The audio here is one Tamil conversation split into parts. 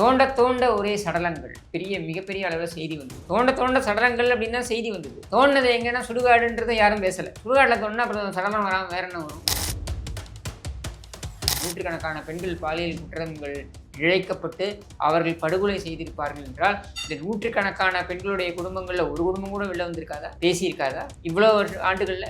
தோண்ட தோண்ட ஒரே சடலங்கள். பெரிய மிகப்பெரிய அளவில் செய்தி வந்தது. தோண்ட தோண்ட சடலங்கள் அப்படின்னா செய்தி வந்தது. தோண்டது எங்கன்னா சுடுகாடுன்றதை யாரும் பேசலை. சுடுகாட்டில் தோணுனா அப்புறம் சடலம் வராமல் வேற என்ன வரும்? நூற்றுக்கணக்கான பெண்கள் பாலியல் குற்றங்கள் இழைக்கப்பட்டு அவர்கள் படுகொலை செய்திருப்பார்கள் என்றால் இந்த நூற்றுக்கணக்கான பெண்களுடைய குடும்பங்களில் ஒரு குடும்பம் கூட வெளில வந்திருக்காதா? பேசியிருக்காதா? இவ்வளோ ஆண்டுகளில்?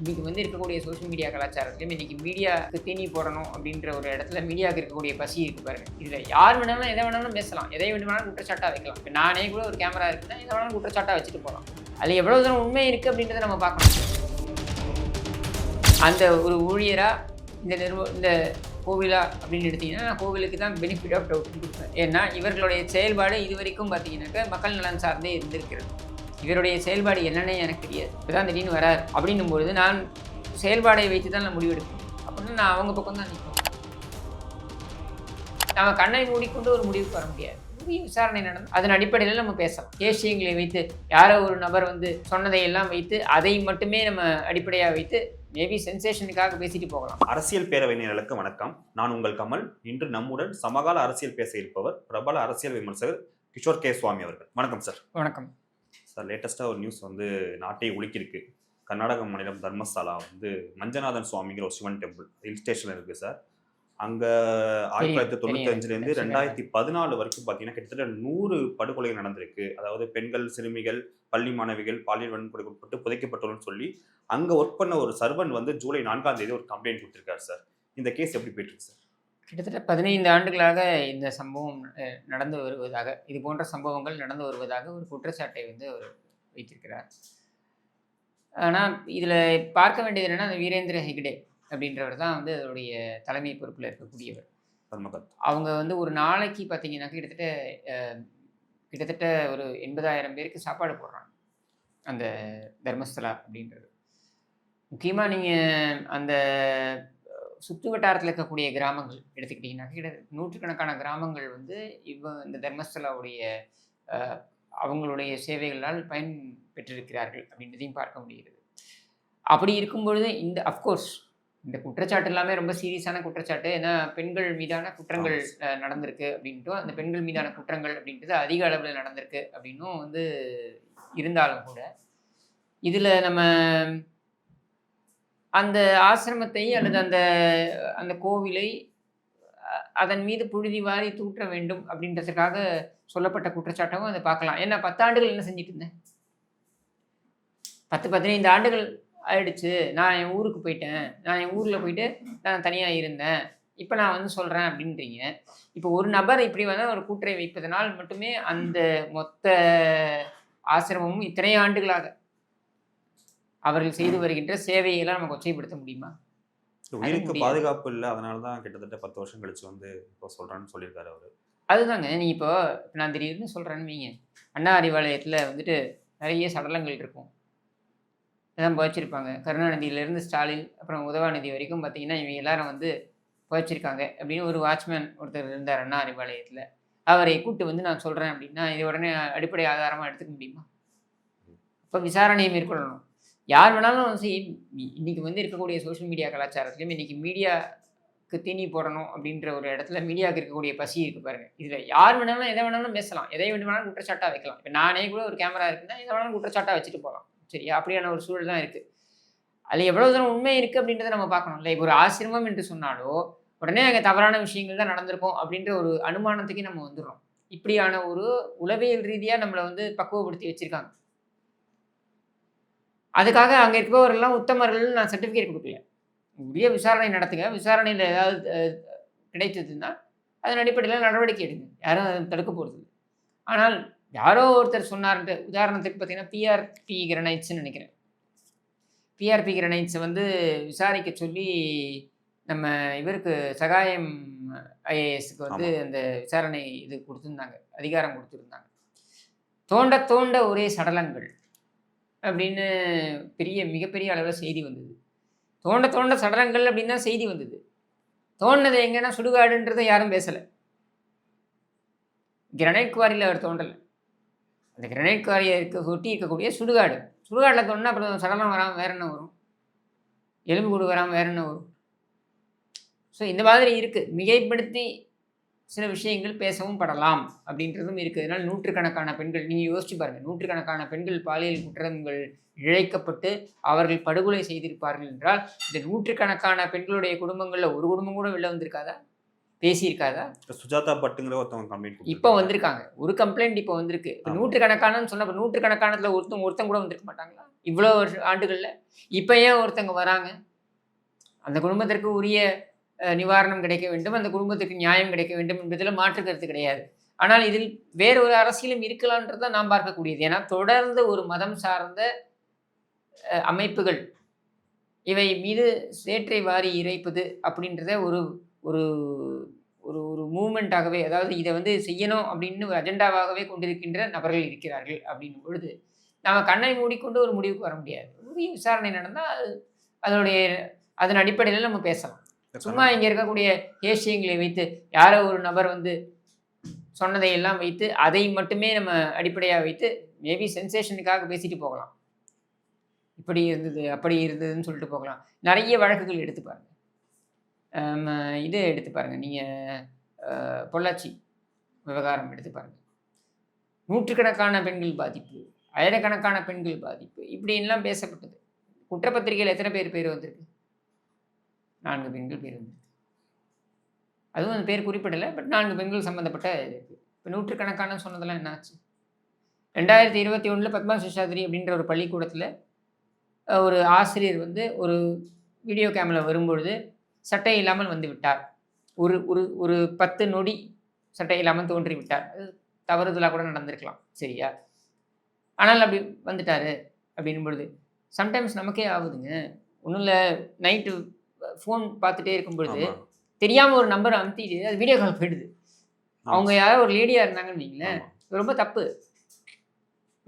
இன்னைக்கு வந்து இருக்கக்கூடிய சோஷியல் மீடியா கலாச்சாரத்துலையும் இன்னைக்கு மீடியாவுக்கு தீனி போடணும் அப்படின்ற ஒரு இடத்துல மீடியாவுக்கு இருக்கக்கூடிய பசி இருக்கு பாருங்க. இதில் யார் வேணாலும் எதை வேணாலும் பேசலாம். எதை வேணுமானாலும் குற்றச்சாட்டாக வைக்கலாம். இப்போ நானே கூட ஒரு கேமரா இருக்குன்னா எதை வேணாலும் குற்றச்சாட்டாக வச்சுட்டு போகலாம் அதில் எவ்வளோ தூரம் உண்மை இருக்குது அப்படின்றத நம்ம பார்க்கணும். அந்த ஒரு ஊழியராக இந்த நிறுவ இந்த கோவிலா அப்படின்னு எடுத்தீங்கன்னா நான் கோவிலுக்கு தான் பெனிஃபிட் ஆஃப் டவுட் கொடுப்பேன். ஏன்னா இவர்களுடைய செயல்பாடு இது வரைக்கும் பார்த்தீங்கன்னாக்கா மக்கள் நலன் சார்ந்தே இருந்திருக்கிறது. இவருடைய செயல்பாடு என்னன்னே எனக்கு தெரியாது. இப்போதான் திடீர்னு வரார். அப்படின்னும் பொழுது நான் செயல்பாடை வைத்து தான் நான் முடிவெடுப்பேன். அப்படின்னு நான் அவங்க பக்கம் தான் நிற்பேன். நம்ம கண்ணை மூடிக்கொண்டு ஒரு முடிவுக்கு வர முடியாது. விசாரணை நடந்து அதன் அடிப்படையில் நம்ம பேசலாம். கேசியங்களை வைத்து யாரோ ஒரு நபர் வந்து சொன்னதை எல்லாம் வைத்து அதை மட்டுமே நம்ம அடிப்படையாக வைத்து மேபி சென்சேஷனுக்காக பேசிட்டு போகலாம். அரசியல் பேரவை நேயர்களுக்கு வணக்கம். நான் உங்கள் கமல். இன்று நம்முடன் சமகால அரசியல் பேச இருப்பவர் பிரபல அரசியல் விமர்சகர் கிஷோர் கே சுவாமி அவர்கள். வணக்கம் சார். வணக்கம். சார் லேட்டஸ்ட்டாக ஒரு நியூஸ் வந்து நாட்டை உலுக்கியிருக்கு. கர்நாடக மாநிலம் தர்மஸ்தலா வந்து மஞ்சநாதன் சுவாமிங்கிற ஒரு சிவன் டெம்பிள் ஹில் ஸ்டேஷனில் இருக்குது சார். அங்கே ஆயிரத்தி தொள்ளாயிரத்தி தொண்ணூற்றி அஞ்சுலேருந்து. ரெண்டாயிரத்தி பதினாலு வரைக்கும் பார்த்தீங்கன்னா கிட்டத்தட்ட நூறு படுகொலைகள் நடந்திருக்கு. அதாவது பெண்கள் சிறுமிகள் பள்ளி மாணவிகள் பாலியல் வன்கொடுக்கு உட்பட்டு புதைக்கப்பட்டோம்னு சொல்லி அங்கே ஒர்க் பண்ண ஒரு சர்வன் வந்து ஜூலை நான்காம் தேதி ஒரு கம்ப்ளைண்ட் கொடுத்துருக்காரு சார். இந்த கேஸ் எப்படி போயிட்டு இருக்கு சார்? கிட்டத்தட்ட பதினைந்து ஆண்டுகளாக இந்த சம்பவம் நடந்து வருவதாக இது போன்ற சம்பவங்கள் நடந்து வருவதாக ஒரு குற்றச்சாட்டை வந்து அவர் வைத்திருக்கிறார். ஆனால் இதில் பார்க்க வேண்டியது என்னன்னா அந்த வீரேந்திர ஹெக்டே அப்படின்றவர் தான் வந்து அதனுடைய தலைமை பொறுப்பில் இருக்கக்கூடியவர். அவங்க வந்து ஒரு நாளைக்கு பார்த்தீங்கன்னா கிட்டத்தட்ட கிட்டத்தட்ட ஒரு எண்பதாயிரம் பேருக்கு சாப்பாடு போடுறாங்க. அந்த தர்மஸ்தலா அப்படின்றது. முக்கியமாக நீங்கள் அந்த சுற்று வட்டாரத்தில் இருக்கக்கூடிய கிராமங்கள் எடுத்துக்கிட்டிங்கன்னா கிட்டத்தட்ட நூற்றுக்கணக்கான கிராமங்கள் வந்து இவ இந்த தர்மஸ்தலாவுடைய அவங்களுடைய சேவைகளால் பயன் பெற்றிருக்கிறார்கள் அப்படின்றதையும் பார்க்க முடிகிறது. அப்படி இருக்கும்பொழுது இந்த அஃப்கோர்ஸ் இந்த குற்றச்சாட்டு எல்லாமே ரொம்ப சீரியஸான குற்றச்சாட்டு. ஏன்னா பெண்கள் மீதான குற்றங்கள் நடந்திருக்கு அப்படின்ட்டும் அந்த பெண்கள் மீதான குற்றங்கள் அப்படின்றது அதிக அளவில் நடந்திருக்கு அப்படின்னும் வந்து இருந்தாலும் கூட இதில் நம்ம அந்த ஆசிரமத்தை அல்லது அந்த அந்த கோவிலை அதன் மீது புழுதி வாரி தூற்ற வேண்டும் அப்படின்றதுக்காக சொல்லப்பட்ட குற்றச்சாட்டமும் அதை பார்க்கலாம். ஏன்னா பத்தாண்டுகள் என்ன செஞ்சுட்டு இருந்தேன்? பத்து பதினைந்து ஆண்டுகள் ஆயிடுச்சு. நான் என் ஊருக்கு போயிட்டேன். நான் என் ஊரில் போயிட்டு நான் தனியாக இருந்தேன். இப்போ நான் வந்து சொல்கிறேன் அப்படின்றீங்க. இப்போ ஒரு நபர் இப்படி வந்து ஒரு கூற்றை வைப்பதனால் மட்டுமே அந்த மொத்த ஆசிரமமும் இத்தனை ஆண்டுகளாக அவர்கள் செய்து வருகின்ற சேவையெல்லாம் நம்ம கொச்சைப்படுத்த முடியுமா? உயிருக்கு. பாதுகாப்பு இல்லை அதனால தான் கிட்டத்தட்ட பத்து வருஷம் கழிச்சு வந்து இப்போ சொல்றேன்னு சொல்லியிருக்காரு அவரு. அதுதாங்க நீ இப்போ நான் திடீர்னு சொல்கிறேன்னு வைங்க. அண்ணா அறிவாலயத்தில் வந்துட்டு நிறைய சடலங்கள் இருக்கும். இதான் புதைச்சிருப்பாங்க. கருணாநிதியிலேருந்து ஸ்டாலின் அப்புறம் உதவாநிதி வரைக்கும் பார்த்தீங்கன்னா இவங்க எல்லாரும் வந்து புதைச்சிருக்காங்க அப்படின்னு ஒரு வாட்ச்மேன் ஒருத்தர் இருந்தார் அண்ணா அறிவாலயத்தில். அவரை கூட்டு வந்து நான் சொல்கிறேன் அப்படின்னா இது உடனே அடிப்படை ஆதாரமாக எடுத்துக்க முடியுமா? இப்போ விசாரணையை மேற்கொள்ளணும். யார் வேணாலும் சரி இன்றைக்கி இன்னைக்கு வந்து இருக்கக்கூடிய சோஷியல் மீடியா கலாச்சாரத்துலையும் இன்னைக்கு மீடியாவுக்கு தீனி போடணும் அப்படின்ற ஒரு இடத்துல மீடியாவுக்கு இருக்கக்கூடிய பசி இருக்கு பாருங்க. இதில் யார் வேணாலும் எதை வேணாலும் பேசலாம். எதை வேணாலும் குற்றச்சாட்டாக வைக்கலாம். இப்போ நானே கூட ஒரு கேமரா இருக்குன்னா எதை வேணாலும் குற்றச்சாட்டாக வச்சுட்டு போகலாம். சரியா? அப்படியான ஒரு சூழல் தான் இருக்குது அதில் எவ்வளோ தூரம் உண்மை இருக்குது அப்படின்றத நம்ம பார்க்கணும். இல்லை இப்போ ஒரு ஆசிரமம் என்று சொன்னாலோ உடனே அங்கே தவறான விஷயங்கள் தான் நடந்திருக்கும் அப்படின்ற ஒரு அனுமானத்துக்கு நம்ம வந்துடுறோம். இப்படியான ஒரு உளவியல் ரீதியாக நம்மளை வந்து பக்குவப்படுத்தி வச்சுருக்காங்க. அதுக்காக அங்கே இருப்பவரெல்லாம் உத்தமர்கள் நான் சர்டிஃபிகேட் கொடுக்கல உரிய விசாரணை நடத்துங்க. விசாரணையில் ஏதாவது கிடைத்ததுன்னா அதன் அடிப்படையில் நடவடிக்கை எடுங்க. யாரும் அதை தடுக்க போகிறது ஆனால் யாரோ ஒருத்தர் சொன்னார்ன்ட்டு உதாரணத்துக்கு பார்த்தீங்கன்னா பிஆர்பி கிரனைட்ஸ்னு நினைக்கிறேன். பிஆர்பி கிரனைட்ஸை வந்து விசாரிக்க சொல்லி நம்ம இவருக்கு சகாயம் ஐஏஎஸ்க்கு வந்து அந்த விசாரணை இது கொடுத்துருந்தாங்க. அதிகாரம் கொடுத்துருந்தாங்க. தோண்ட தோண்ட ஒரே சடலங்கள். அப்படின்னு பெரிய மிகப்பெரிய அளவில் செய்தி வந்தது. தோண்ட தோண்ட சடலங்கள் அப்படின்னு தான் செய்தி வந்தது. தோண்டினது எங்கன்னா சுடுகாடுன்றதை யாரும் பேசலை. கிரனைட் குவாரியில் அவர் தோண்டலை. அந்த கிரனைட் குவாரியை இருக்க ஒட்டி இருக்கக்கூடிய சுடுகாடு. சுடுகாட்டில் தோண்டினா அப்புறம் சடலம் வராமல் வேற என்ன வரும்? எலும்பு கூடு வராமல் வேற என்ன வரும்? ஸோ இந்த மாதிரி இருக்குது மிகைப்படுத்தி சில விஷயங்கள் பேசவும் படலாம் அப்படின்றதும் இருக்குது. அதனால் நூற்றுக்கணக்கான பெண்கள் நீங்கள் யோசிச்சு பாருங்கள் நூற்றுக்கணக்கான பெண்கள் பாலியல் குற்றங்கள் இழைக்கப்பட்டு அவர்கள் படுகொலை செய்திருப்பார்கள் என்றால் இந்த நூற்றுக்கணக்கான பெண்களுடைய குடும்பங்களில் ஒரு குடும்பம் கூட வெளில வந்திருக்காதா? பேசியிருக்காதா? சுஜாதா பட்டுங்கிற ஒருத்தவங்க கம்ப்ளைண்ட் இப்போ வந்திருக்காங்க. ஒரு கம்ப்ளைண்ட் இப்போ வந்திருக்கு. இப்போ. நூற்றுக்கணக்கானன்னு சொன்ன நூற்றுக்கணக்கானத்தில் ஒருத்தன் ஒருத்தன் கூட வந்திருக்க மாட்டாங்களா? இவ்வளோ ஆண்டுகளில்? இப்போ ஏன் ஒருத்தங்க வராங்க? அந்த குடும்பத்திற்கு உரிய நிவாரணம் கிடைக்க வேண்டும் அந்த குடும்பத்துக்கு நியாயம் கிடைக்க வேண்டும் என்பதில் மாற்று கருத்து கிடையாது. ஆனால் இதில் வேறு ஒரு அரசியலும் இருக்கலான்றது தான் நாம் பார்க்கக்கூடியது. ஏன்னா தொடர்ந்து ஒரு மதம் சார்ந்த அமைப்புகள் இவை மீது சேற்றை வாரி இறைப்பது அப்படின்றத ஒரு ஒரு ஒரு ஒரு மூமெண்ட்டாகவே அதாவது இதை வந்து செய்யணும் அப்படின்னு ஒரு அஜெண்டாவாகவே கொண்டிருக்கின்ற நபர்கள் இருக்கிறார்கள் அப்படின்னும் பொழுது நம்ம கண்ணை மூடிக்கொண்டு ஒரு முடிவுக்கு வர முடியாது. விசாரணை நடந்தால் அது அதனுடைய அதன் அடிப்படையில் நம்ம பேசலாம். சும்மா இங்கே இருக்கக்கூடிய ஏசியங்களை வைத்து யாரோ ஒரு நபர் வந்து சொன்னதை எல்லாம் வைத்து அதை மட்டுமே நம்ம அடிப்படையாக வைத்து மேபி சென்சேஷனுக்காக பேசிட்டு போகலாம். இப்படி இருந்தது அப்படி இருந்ததுன்னு சொல்லிட்டு போகலாம். நிறைய வழக்குகள் எடுத்து பாருங்க. ஆம், இது எடுத்து பாருங்க. நீங்கள் பொள்ளாச்சி விவகாரம் எடுத்து பாருங்க. நூற்றுக்கணக்கான பெண்கள் பாதிப்பு ஆயிரக்கணக்கான பெண்கள் பாதிப்பு இப்படின்லாம் பேசப்பட்டது. குற்றப்பத்திரிகையில் எத்தனை பேர் பேர் வந்திருக்கு? நான்கு பெண்கள் பேர் வந்திருக்கு அதுவும் அந்த பேர் குறிப்பிடலை பட் நான்கு பெண்கள் சம்மந்தப்பட்ட இது. இப்போ நூற்றுக்கணக்கான சொன்னதெல்லாம் என்னாச்சு? ரெண்டாயிரத்தி இருபத்தி ஒன்றில் பத்மா சேஷாதிரி அப்படின்ற ஒரு பள்ளிக்கூடத்தில் ஒரு ஆசிரியர் வந்து ஒரு வீடியோ கேமரா வரும்பொழுது சட்டை இல்லாமல் வந்து விட்டார். ஒரு ஒரு ஒரு பத்து நொடி சட்டை இல்லாமல் தோன்றி விட்டார். அது தவறுதலாக கூட நடந்திருக்கலாம் சரியா? ஆனால் அப்படி வந்துட்டாரு அப்படின்னும் பொழுது சம்டைம்ஸ் நமக்கே ஆகுதுங்க ஒன்றும் இல்லை நைட்டு ஃபோன் பார்த்துட்டே இருக்கும் பொழுது. தெரியாமல் ஒரு நம்பர் அமுத்திட்டு அது வீடியோ கால் போயிடுது. அவங்க யாரோ ஒரு லேடியாக இருந்தாங்கன்னு வைங்களேன். ரொம்ப தப்பு.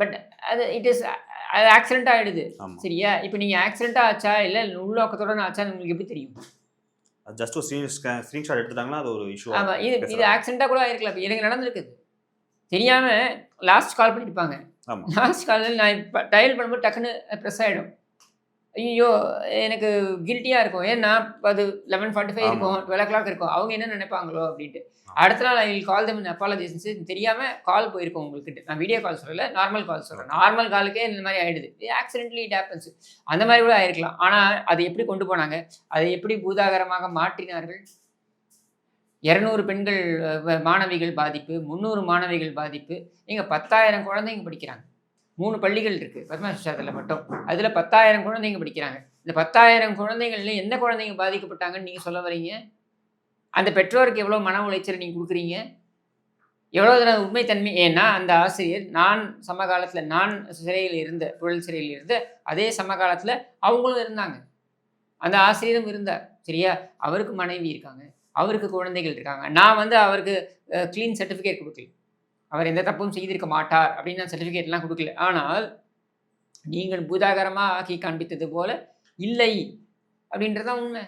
பட் அது இட் இஸ் அது ஆக்சிடென்ட் ஆகிடுது சரியா? இப்போ நீங்கள் ஆக்சிடென்ட்டாக ஆச்சா? இல்லை உள்நோக்கத்தோட ஆச்சான்னு உங்களுக்கு எப்படி தெரியும்? ஜஸ்ட் ஒரு ஸ்க்ரீன்ஷாட் எடுத்துட்டாங்கன்னா அது ஒரு இஷ்யூ ஆமாம் இது இது ஆக்சிடென்ட்டாக கூட ஆயிருக்கலாம். இப்போ எனக்கு நடந்திருக்குது. தெரியாமல் லாஸ்ட் கால் பண்ணியிருப்பாங்க லாஸ்ட் காலில் நான் டயல் பண்ணும்போது டக்குன்னு ப்ரெஸ் ஆகிடும் ஐயோ எனக்கு கில்ட்டியாக இருக்கும். ஏன்னா அது லெவன் ஃபார்ட்டி ஃபைவ். இருக்கும் டுவெல் ஓ கிளாக் இருக்கும். அவங்க என்ன நினைப்பாங்களோ அப்படின்ட்டு. அடுத்த நாள் ஐ கால் தம் அப்பாலஜிஸ் தெரியாமல் கால் போயிருக்கும் உங்களுக்கு நான் வீடியோ கால் சொல்லல நார்மல் கால் சொல்கிறேன் நார்மல் காலுக்கே இந்த மாதிரி ஆயிடுது. இது ஆக்சிடென்ட்லி இட் ஹேப்பன்ஸ் அந்த மாதிரி கூட ஆயிருக்கலாம். ஆனால் அதை எப்படி கொண்டு போனாங்க? அதை எப்படி பூதாகரமாக மாற்றினார்கள்? இரநூறு பெண்கள் மாணவிகள் பாதிப்பு முந்நூறு மாணவிகள் பாதிப்பு. இங்கே பத்தாயிரம் குழந்தைங்க படிக்கிறாங்க. மூணு பள்ளிகள் இருக்குது பத்மசாத்தில் மட்டும். அதில் பத்தாயிரம் குழந்தைங்க படிக்கிறாங்க. இந்த பத்தாயிரம் குழந்தைகள்ல எந்த குழந்தைங்க பாதிக்கப்பட்டாங்கன்னு நீங்கள் சொல்ல வரீங்க? அந்த பெற்றோருக்கு எவ்வளோ மன உளைச்சல் நீங்கள் கொடுக்குறீங்க? எவ்வளோ தனது உண்மைத்தன்மை? ஏன்னா அந்த ஆசிரியர் நான் சமகாலத்தில் நான் சிறையில் இருந்த புழல் சிறையில் இருந்த அதே சமகாலத்தில் அவங்களும் இருந்தாங்க. அந்த ஆசிரியரும் இருந்தார். சரியா? அவருக்கு மனைவி இருக்காங்க. அவருக்கு குழந்தைகள் இருக்காங்க. நான் வந்து அவருக்கு க்ளீன் சர்டிஃபிகேட் கொடுக்கல. அவர் எந்த தப்பும் செய்திருக்க மாட்டார் அப்படின்னு நான் சர்டிஃபிகேட்லாம் கொடுக்கல. ஆனால் நீங்கள் பூதாகரமாக ஆக்கி காண்பித்தது போல இல்லை அப்படின்றதான் உண்மை.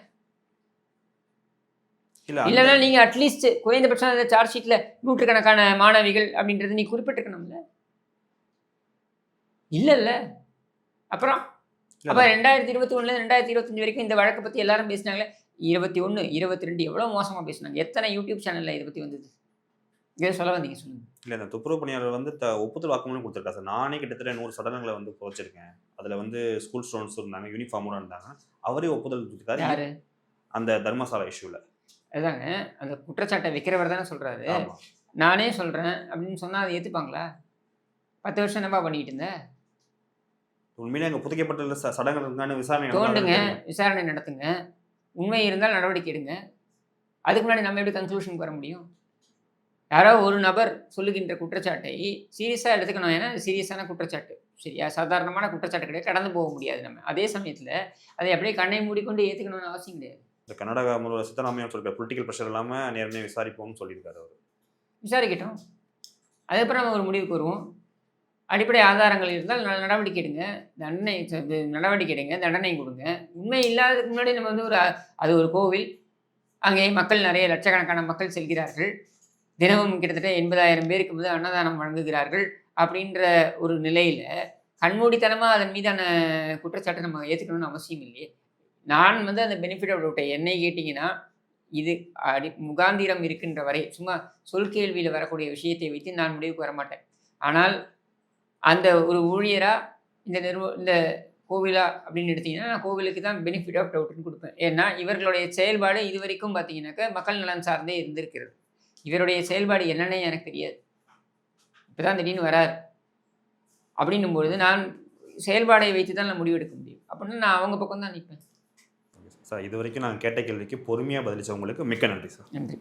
இல்ல இல்லைன்னா நீங்க அட்லீஸ்ட் குறைந்தபட்சம் அந்த சார்ஜ் ஷீட்ல நூற்றுக்கணக்கான மாணவிகள் அப்படின்றது நீ குறிப்பிட்டிருக்கணும்ல. இல்லைல்ல. அப்புறம் இல்ல, அப்ப ரெண்டாயிரத்தி இருபத்தி ஒண்ணுல ரெண்டாயிரத்தி இருபத்தஞ்சு வரைக்கும் இந்த வழக்கை பத்தி எல்லாரும் பேசினாங்களே. இருபத்தி ஒன்று இருபத்தி ரெண்டு எவ்வளோ மோசமா பேசினாங்க. எத்தனை யூடியூப் சேனல்ல இதை பத்தி வந்தது? இதை சொல்ல வந்தீங்க சொல்லுங்க. இல்ல இந்த துப்புரவு பணியாளர் வந்து த- ஒப்புதல் வாக்குமூலம் கொடுத்துருக்கா சார்? நானே கிட்டத்தட்ட நூறு சடலங்களை வந்து புதைச்சிருக்கேன். அதுல வந்து ஸ்கூல் ஸ்டூடெண்ட்ஸ் இருந்தாங்க யூனிஃபார்மோட இருந்தாங்க. அவரே ஒப்புதல் கொடுத்துருக்காரு. யாரு? அந்த தர்மசாலா இஷ்யூல அதாங்க அந்த குற்றச்சாட்டை வைக்கிறவர் தானே சொல்றாரு. ஆமா. நானே சொல்றேன் அப்படின்னு சொன்னா அதை ஏத்துப்பாங்களா? பத்து வருஷம் என்னப்பா பண்ணிட்டு இருந்த? உண்மையிலே அங்க புதைக்கப்பட்டுள்ள சடங்குகள் இருக்கான்னு விசாரணை தோண்டுங்க. விசாரணை நடத்துங்க. உண்மை இருந்தால் நடவடிக்கை எடுங்க. அதுக்கு முன்னாடி நம்ம எப்படி கன்க்ளூஷனுக்கு வர முடியும்? யாரோ ஒரு நபர் சொல்லுகின்ற குற்றச்சாட்டை சீரியஸாக எடுத்துக்கணும். ஏன்னா சீரியஸான குற்றச்சாட்டு. சரியா? சாதாரணமான குற்றச்சாட்டு கிடையாது. கடந்து போக முடியாது நம்ம. அதே சமயத்தில் அதை அப்படியே கண்ணை மூடிக்கொண்டு ஏற்றுக்கணும்னு அவசியம் கிடையாது. இந்த கர்நாடகா முதல்வர் சித்தராமையா சொல்லிருக்காரு பொலிட்டிக்கல் ப்ரெஷர் இல்லாம நேர்மையாக விசாரிப்போம்னு சொல்லியிருக்காரு அவர். விசாரிக்கட்டும். அதுக்கப்புறம் நம்ம ஒரு முடிவுக்கு வருவோம். அடிப்படை ஆதாரங்கள் இருந்தால் ந- நடவடிக்கை எடுங்க. தண்டனை நடவடிக்கை எடுங்க. தண்டனை கொடுங்க. உண்மை இல்லாததுக்கு முன்னாடி நம்ம வந்து ஒரு அது ஒரு கோவில். அங்கே மக்கள் நிறைய லட்சக்கணக்கான மக்கள் செல்கிறார்கள். தினமும் கிட்டத்தட்ட எண்பதாயிரம் பேருக்கு வந்து அன்னதானம் வழங்குகிறார்கள் அப்படின்ற ஒரு நிலையில் கண்மூடித்தனமாக அதன் மீதான குற்றச்சாட்டை நம்ம ஏற்றுக்கணும்னு அவசியம் இல்லையே. நான் வந்து அந்த பெனிஃபிட் விட்டேன் என்னை கேட்டிங்கன்னா இது அடி முகாந்திரம் இருக்கின்ற வரை சும்மா சொல் கேள்வியில் வரக்கூடிய விஷயத்தை வைத்து நான் முடிவுக்கு வர மாட்டேன் ஆனால் அந்த ஒரு ஊழியராக இந்த நிறுவ இந்த கோவிலா அப்படின்னு எடுத்தீங்கன்னா நான் கோவிலுக்கு தான் பெனிஃபிட் ஆஃப் டவுட்னு கொடுப்பேன். ஏன்னா இவர்களுடைய செயல்பாடு இது வரைக்கும் பார்த்தீங்கன்னாக்கா மக்கள் நலன் சார்ந்தே இருந்திருக்கிறது. இவருடைய செயல்பாடு என்னன்னே எனக்கு தெரியாது. இப்போ தான் திடீர்னு வரார். அப்படின்னும் பொழுது நான் செயல்பாடை வைத்து தான் நான் முடிவெடுக்க முடியும். அப்படின்னா நான் அவங்க பக்கம் தான் நிற்பேன். சார் இது வரைக்கும் நான் கேட்ட கேள்விக்கு பொறுமையாக பதிலளிச்சவங்களுக்கு மிக்க நன்றி சார் நன்றி.